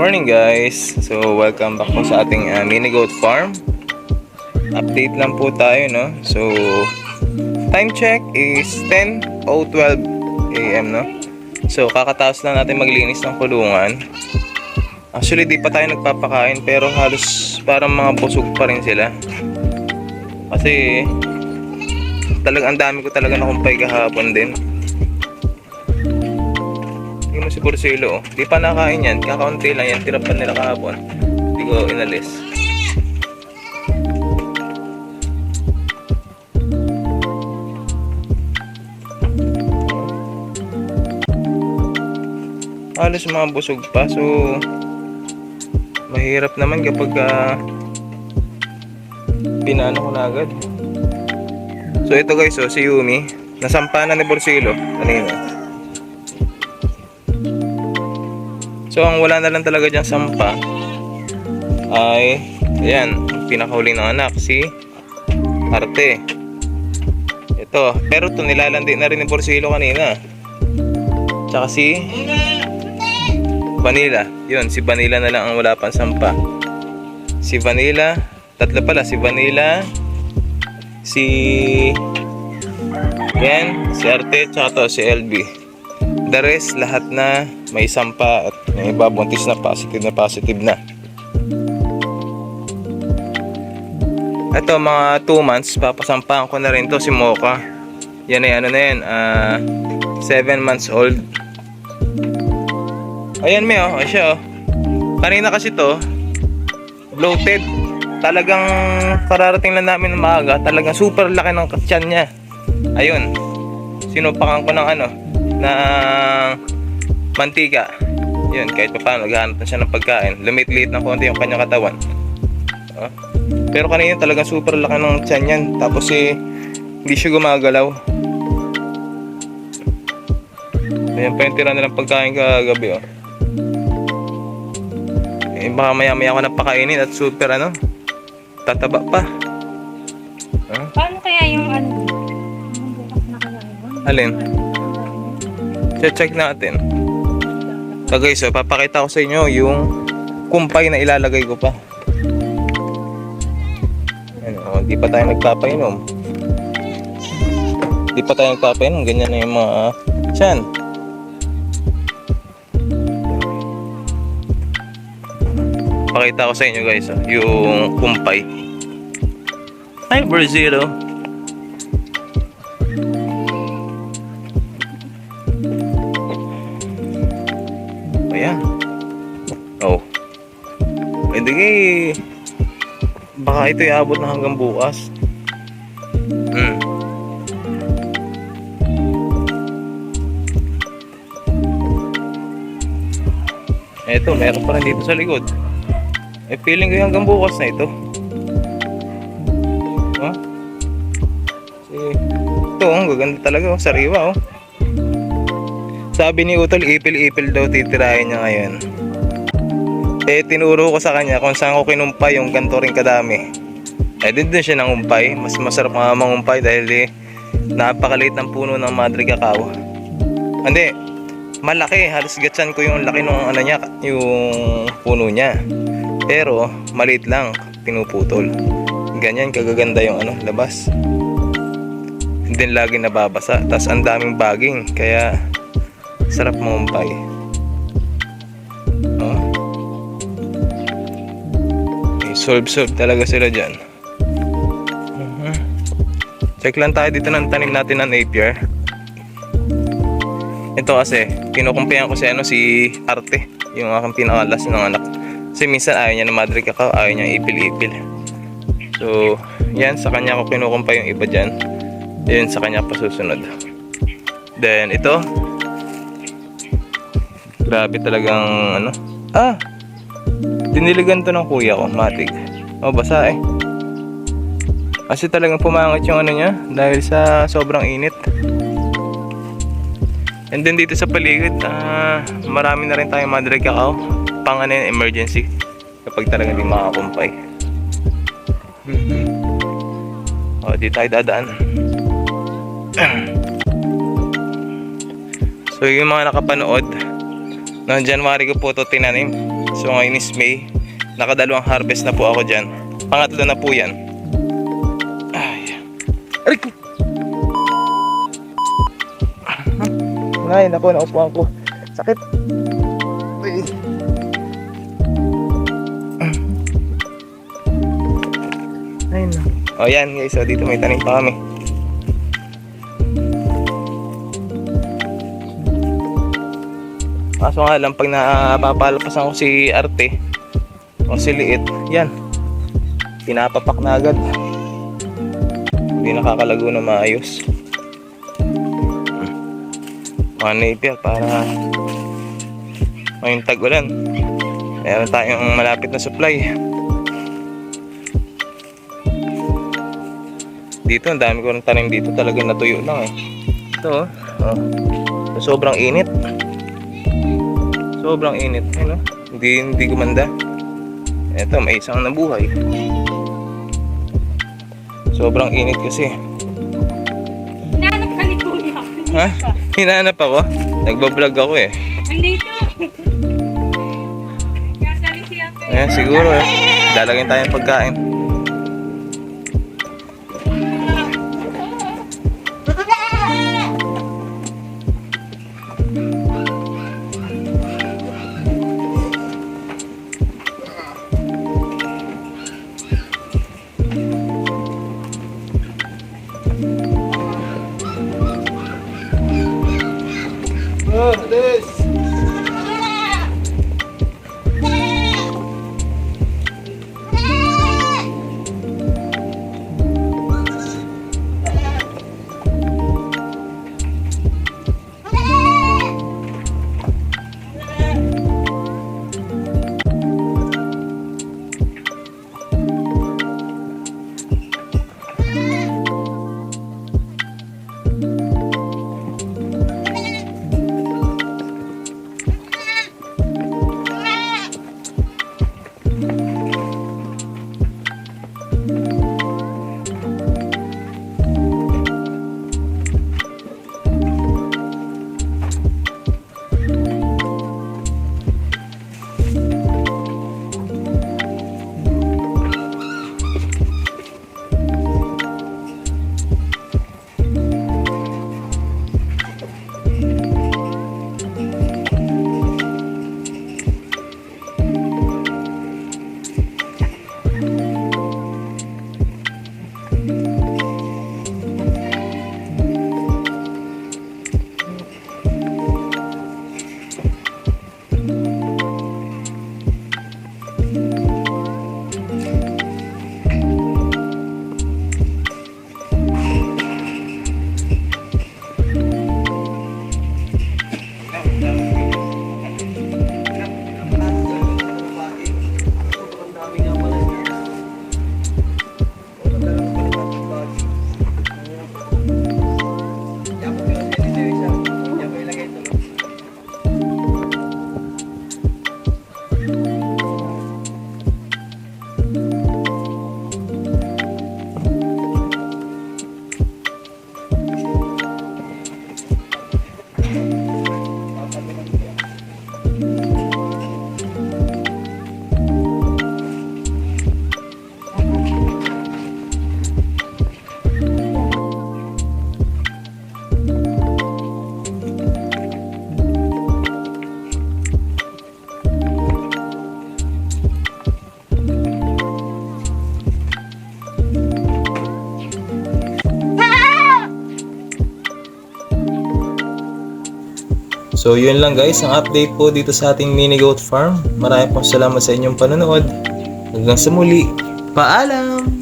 morning guys! So welcome back po sa ating uh, mini goat farm. Update lang po tayo no. So time check is 10:12 AM no. So kakataas lang natin maglinis ng kulungan. Actually di pa tayo nagpapakain pero halos parang mga busog pa rin sila. Kasi talagang ang dami ko talaga nakumpay kahapon din. Tingnan mo si Porcelo, oh. Di pa nakain yan. Kakaunti lang yan. Tira pa nila kahapon. Hindi ko inalis. Halos mga busog pa. So, mahirap naman kapag uh, pinaano ko na agad. So, ito guys, oh, si Yumi. Nasampa na ni Porcelo. Kanina. So, ang wala na lang talaga dyan sampa ay, ayan, pinakahuli ng anak, si Arte. Ito, pero ito nilalandi na rin ni Porcilo kanina. Tsaka si Vanilla. Yun, si Vanilla na lang ang wala pang sampa. Si Vanilla, tatlo pala, si Vanilla, si yan, si Arte, tsaka to, si LB. The rest, lahat na may sampa at may iba buntis na positive na positive na. Ito, mga 2 months, papasampahan ko na rin to si Mocha. Yan ay ano na yan, 7 months old. Ayan may oh, siya oh. Kanina kasi to, bloated. Talagang kararating lang namin ng maaga, talagang super laki ng tiyan niya. Ayun, sinupakan ko ng ano, ng mantika. Yun, kahit pa paano, naghahanap na siya ng pagkain. Lumit-liit ng konti yung kanyang katawan. Oh. Pero kanina talagang super laki ng tiyan yan. Tapos eh, hindi siya gumagalaw. Ayan pa yung tira nilang pagkain kagabi oh. Eh, baka maya maya ako napakainin at super ano, tataba pa. Huh? Paano kaya yung ano? Alin? Check natin. So guys, so, papakita ko sa inyo yung kumpay na ilalagay ko pa. Ano, oh, di pa tayo nagpapainom. Di pa tayo nagpapainom, ganyan na yung mga tiyan. Pakita ko sa inyo guys, oh, yung kumpay. Hi, Brazilo. Ayan. Oh. Hindi eh. Baka ito iabot na hanggang bukas. Hmm. Eto, meron pa rin dito sa likod. Eh, feeling ko yung hanggang bukas na ito. Oh. Si, ito, ang gaganda talaga, oh. Sariwa, oh. Sabi ni Utol, ipil-ipil daw titirahin niya ngayon. Eh, tinuro ko sa kanya kung saan ko kinumpay yung ganito rin kadami. Eh, din din siya nangumpay. Mas masarap nga mangumpay dahil eh, napakaliit ng puno ng madre cacao. Hindi, malaki. Halos gatsan ko yung laki ng ano niya, yung puno niya. Pero, maliit lang. Pinuputol. Ganyan, kagaganda yung ano, labas. Hindi lagi nababasa. Tapos ang daming baging. Kaya, sarap mangumpay. Oh. Okay, solve-solve talaga sila dyan. Mhm. Check lang tayo dito ng tanim natin ng napier. Ito kasi, kinukumpihan ko si ano si Arte, yung aking pinakalas ng anak. Kasi minsan ayaw niya ng madre cacao, ayaw niya ipil-ipil. So, yan, sa kanya ko kinukumpa yung iba dyan. Yun, sa kanya pa susunod. Then, ito. Grabe talagang, ano. Ah! Diniligan to ng kuya ko, matig. Oh, basa eh. Kasi talagang pumangit yung ano niya dahil sa sobrang init. And then dito sa paligid, ah, marami na rin tayong madre cacao. Pang ano yun, emergency. Kapag talaga hindi makakumpay. Mhm. O, di tayo dadaan. so, yung mga nakapanood, noong January ko po ito tinanim. So ngayon is May. Nakadalawang harvest na po ako dyan. Pangatlo na po yan. Ay. Aray ko! Ay, nako, naupuan ko. Sakit. Uy. Ay, na. O yan guys, so dito may tanim pa kami. Kaso nga lang, pag napapalapasan ko si Arte, o si Liit, yan. Pinapapak na agad. Hindi nakakalago na maayos. Mga napier para ngayong tag-ulan. Meron tayong malapit na supply. Dito, ang dami ko ng tanim dito. Talagang natuyo lang eh. Ito oh. oh. Sobrang init. Sobrang init. Ano? Hindi, hindi gumanda. Ito, may isang nabuhay. Sobrang init kasi. Hinahanap ka ni Kuya. Ha? Hinahanap ako? Nagbablog ako eh. Andito. Ayan, siguro eh. Lalagyan tayong pagkain. So yun lang guys, ang update po dito sa ating mini goat farm. Maraming pong salamat sa inyong panonood. Hanggang sa muli, paalam!